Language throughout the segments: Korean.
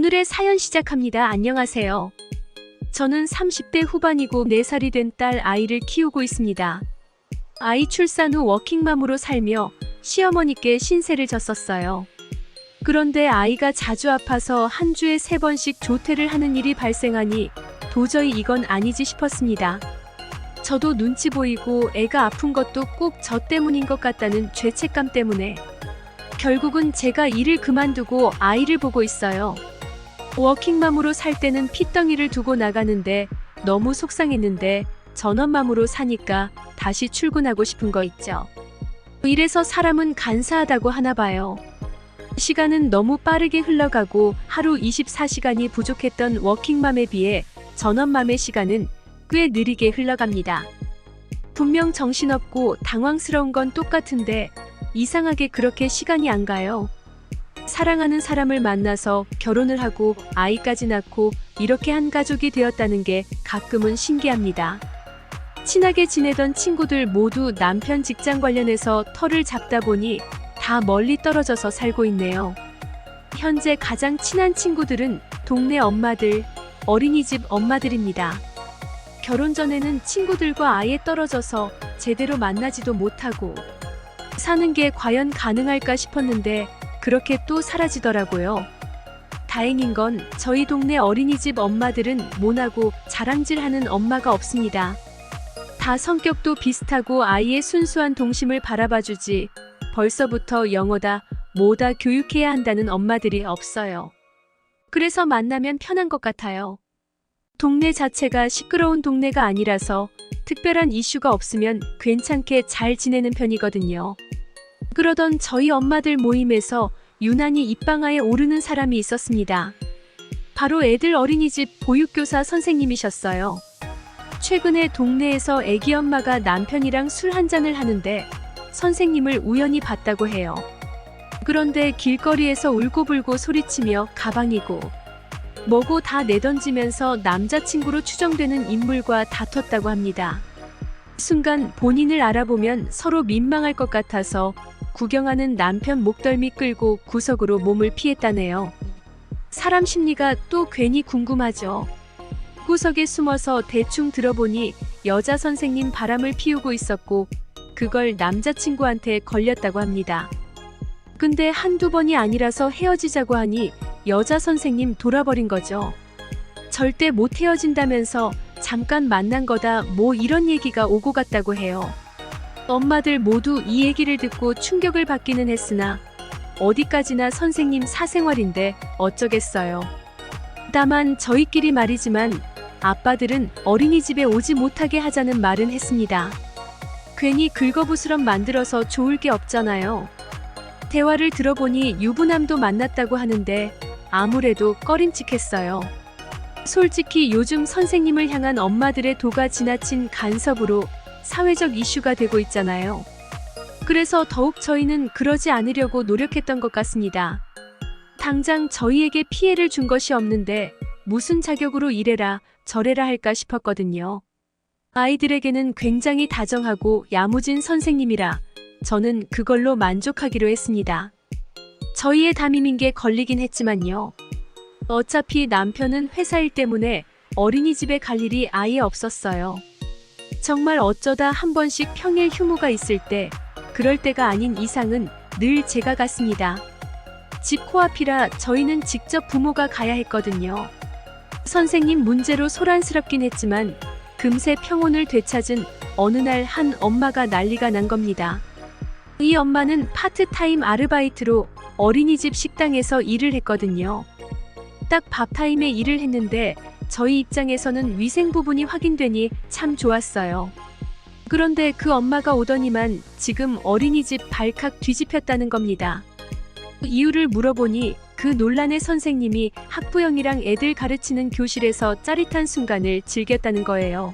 오늘의 사연 시작합니다. 안녕하세요. 저는 30대 후반이고 4살이 된 딸 아이를 키우고 있습니다. 아이 출산 후 워킹맘으로 살며 시어머니께 신세를 졌었어요. 그런데 아이가 자주 아파서 한 주에 세 번씩 조퇴를 하는 일이 발생하니 도저히 이건 아니지 싶었습니다. 저도 눈치 보이고 애가 아픈 것도 꼭 저 때문인 것 같다는 죄책감 때문에 결국은 제가 일을 그만두고 아이를 보고 있어요. 워킹맘으로 살 때는 핏덩이를 두고 나가는데 너무 속상했는데 전원맘으로 사니까 다시 출근하고 싶은 거 있죠. 이래서 사람은 간사하다고 하나 봐요. 시간은 너무 빠르게 흘러가고 하루 24시간이 부족했던 워킹맘에 비해 전원맘의 시간은 꽤 느리게 흘러갑니다. 분명 정신없고 당황스러운 건 똑같은데 이상하게 그렇게 시간이 안 가요. 사랑하는 사람을 만나서 결혼을 하고 아이까지 낳고 이렇게 한 가족이 되었다는 게 가끔은 신기합니다. 친하게 지내던 친구들 모두 남편 직장 관련해서 털을 잡다 보니 다 멀리 떨어져서 살고 있네요. 현재 가장 친한 친구들은 동네 엄마들, 어린이집 엄마들입니다. 결혼 전에는 친구들과 아예 떨어져서 제대로 만나지도 못하고 사는 게 과연 가능할까 싶었는데 그렇게 또 사라지더라고요. 다행인 건 저희 동네 어린이집 엄마들은 모나고 자랑질하는 엄마가 없습니다. 다 성격도 비슷하고 아이의 순수한 동심을 바라봐주지 벌써부터 영어다 뭐다 교육해야 한다는 엄마들이 없어요. 그래서 만나면 편한 것 같아요. 동네 자체가 시끄러운 동네가 아니라서 특별한 이슈가 없으면 괜찮게 잘 지내는 편이거든요. 그러던 저희 엄마들 모임에서 유난히 입방아에 오르는 사람이 있었습니다. 바로 애들 어린이집 보육교사 선생님이셨어요. 최근에 동네에서 애기 엄마가 남편이랑 술 한잔을 하는데 선생님을 우연히 봤다고 해요. 그런데 길거리에서 울고불고 소리치며 가방이고 뭐고 다 내던지면서 남자친구로 추정되는 인물과 다퉜다고 합니다. 순간 본인을 알아보면 서로 민망할 것 같아서 구경하는 남편 목덜미 끌고 구석으로 몸을 피했다네요. 사람 심리가 또 괜히 궁금하죠. 구석에 숨어서 대충 들어보니 여자 선생님 바람을 피우고 있었고 그걸 남자친구한테 걸렸다고 합니다. 근데 한두 번이 아니라서 헤어지자고 하니 여자 선생님 돌아버린 거죠. 절대 못 헤어진다면서 잠깐 만난 거다 뭐 이런 얘기가 오고 갔다고 해요. 엄마들 모두 이 얘기를 듣고 충격을 받기는 했으나 어디까지나 선생님 사생활인데 어쩌겠어요. 다만 저희끼리 말이지만 아빠들은 어린이집에 오지 못하게 하자는 말은 했습니다. 괜히 긁어부스럼 만들어서 좋을 게 없잖아요. 대화를 들어보니 유부남도 만났다고 하는데 아무래도 꺼림칙했어요. 솔직히 요즘 선생님을 향한 엄마들의 도가 지나친 간섭으로 사회적 이슈가 되고 있잖아요. 그래서 더욱 저희는 그러지 않으려고 노력했던 것 같습니다. 당장 저희에게 피해를 준 것이 없는데 무슨 자격으로 이래라 저래라 할까 싶었거든요. 아이들에게는 굉장히 다정하고 야무진 선생님이라 저는 그걸로 만족하기로 했습니다. 저희의 담임인 게 걸리긴 했지만요. 어차피 남편은 회사 일 때문에 어린이집에 갈 일이 아예 없었어요. 정말 어쩌다 한 번씩 평일 휴무가 있을 때, 그럴 때가 아닌 이상은 늘 제가 갔습니다. 집 코앞이라 저희는 직접 부모가 가야 했거든요. 선생님 문제로 소란스럽긴 했지만, 금세 평온을 되찾은 어느 날 한 엄마가 난리가 난 겁니다. 이 엄마는 파트타임 아르바이트로 어린이집 식당에서 일을 했거든요. 딱 밥타임에 일을 했는데 저희 입장에서는 위생 부분이 확인되니 참 좋았어요. 그런데 그 엄마가 오더니만 지금 어린이집 발칵 뒤집혔다는 겁니다. 이유를 물어보니 그 논란의 선생님이 학부형이랑 애들 가르치는 교실에서 짜릿한 순간을 즐겼다는 거예요.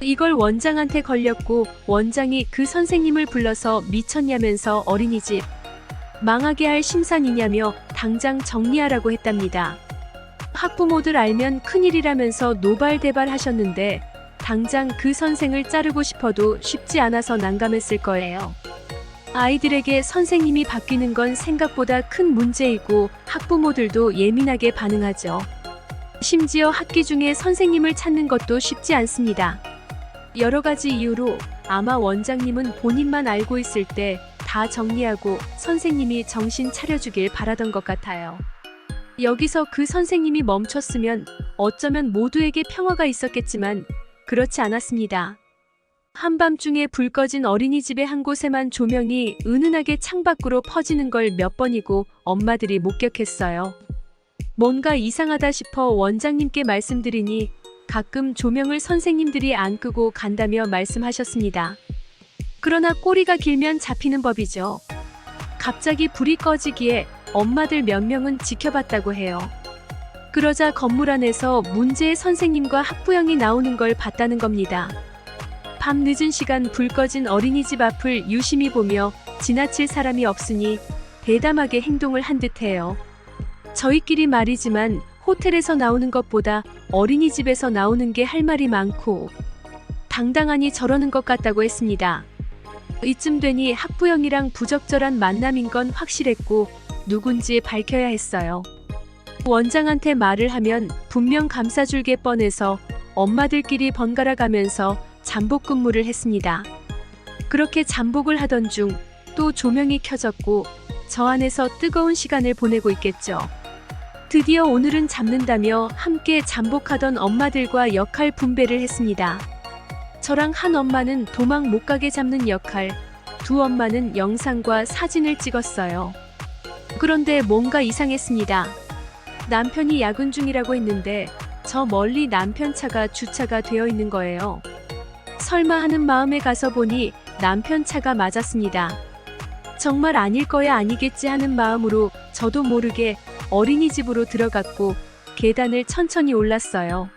이걸 원장한테 걸렸고 원장이 그 선생님을 불러서 미쳤냐면서 어린이집 망하게 할 심산이냐며 당장 정리하라고 했답니다. 학부모들 알면 큰일이라면서 노발대발 하셨는데 당장 그 선생을 자르고 싶어도 쉽지 않아서 난감했을 거예요. 아이들에게 선생님이 바뀌는 건 생각보다 큰 문제이고 학부모들도 예민하게 반응하죠. 심지어 학기 중에 선생님을 찾는 것도 쉽지 않습니다. 여러 가지 이유로 아마 원장님은 본인만 알고 있을 때 다 정리하고 선생님이 정신 차려주길 바라던 것 같아요. 여기서 그 선생님이 멈췄으면 어쩌면 모두에게 평화가 있었겠지만 그렇지 않았습니다. 한밤중에 불 꺼진 어린이집의 한 곳에만 조명이 은은하게 창밖으로 퍼지는 걸 몇 번이고 엄마들이 목격했어요. 뭔가 이상하다 싶어 원장님께 말씀드리니 가끔 조명을 선생님들이 안 끄고 간다며 말씀하셨습니다. 그러나 꼬리가 길면 잡히는 법이죠. 갑자기 불이 꺼지기에 엄마들 몇 명은 지켜봤다고 해요. 그러자 건물 안에서 문제의 선생님과 학부형이 나오는 걸 봤다는 겁니다. 밤 늦은 시간 불 꺼진 어린이집 앞을 유심히 보며 지나칠 사람이 없으니 대담하게 행동을 한 듯해요. 저희끼리 말이지만 호텔에서 나오는 것보다 어린이집에서 나오는 게 할 말이 많고 당당하니 저러는 것 같다고 했습니다. 이쯤 되니 학부형이랑 부적절한 만남인 건 확실했고 누군지 밝혀야 했어요. 원장한테 말을 하면 분명 감싸줄 게 뻔해서 엄마들끼리 번갈아 가면서 잠복 근무를 했습니다. 그렇게 잠복을 하던 중 또 조명이 켜졌고 저 안에서 뜨거운 시간을 보내고 있겠죠. 드디어 오늘은 잡는다며 함께 잠복하던 엄마들과 역할 분배를 했습니다. 저랑 한 엄마는 도망 못 가게 잡는 역할, 두 엄마는 영상과 사진을 찍었어요. 그런데 뭔가 이상했습니다. 남편이 야근 중이라고 했는데 저 멀리 남편 차가 주차가 되어 있는 거예요. 설마 하는 마음에 가서 보니 남편 차가 맞았습니다. 정말 아닐 거야 아니겠지 하는 마음으로 저도 모르게 어린이집으로 들어갔고 계단을 천천히 올랐어요.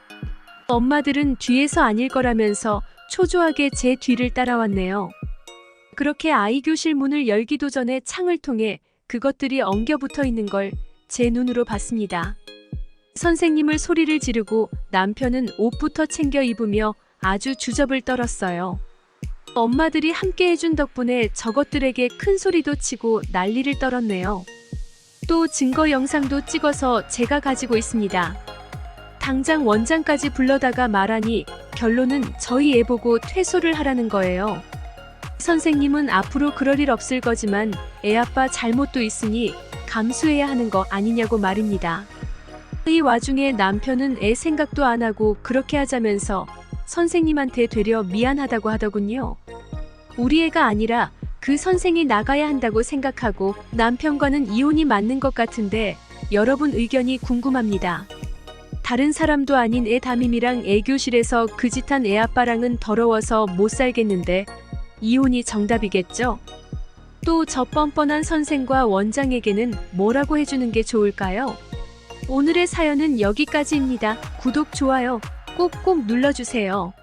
엄마들은 뒤에서 아닐 거라면서 초조하게 제 뒤를 따라왔네요. 그렇게 아이 교실 문을 열기도 전에 창을 통해 그것들이 엉겨 붙어 있는 걸 제 눈으로 봤습니다. 선생님을 소리를 지르고 남편은 옷부터 챙겨 입으며 아주 주접을 떨었어요. 엄마들이 함께 해준 덕분에 저것들에게 큰 소리도 치고 난리를 떨었네요. 또 증거 영상도 찍어서 제가 가지고 있습니다. 당장 원장까지 불러다가 말하니 결론은 저희 애 보고 퇴소를 하라는 거예요. 선생님은 앞으로 그럴 일 없을 거지만 애 아빠 잘못도 있으니 감수해야 하는 거 아니냐고 말입니다. 이 와중에 남편은 애 생각도 안 하고 그렇게 하자면서 선생님한테 되려 미안하다고 하더군요. 우리 애가 아니라 그 선생이 나가야 한다고 생각하고 남편과는 이혼이 맞는 것 같은데 여러분 의견이 궁금합니다. 다른 사람도 아닌 애 담임이랑 애 교실에서 그 짓한 애 아빠랑은 더러워서 못 살겠는데 이혼이 정답이겠죠? 또 저 뻔뻔한 선생과 원장에게는 뭐라고 해주는 게 좋을까요? 오늘의 사연은 여기까지입니다. 구독, 좋아요 꾹꾹 눌러주세요.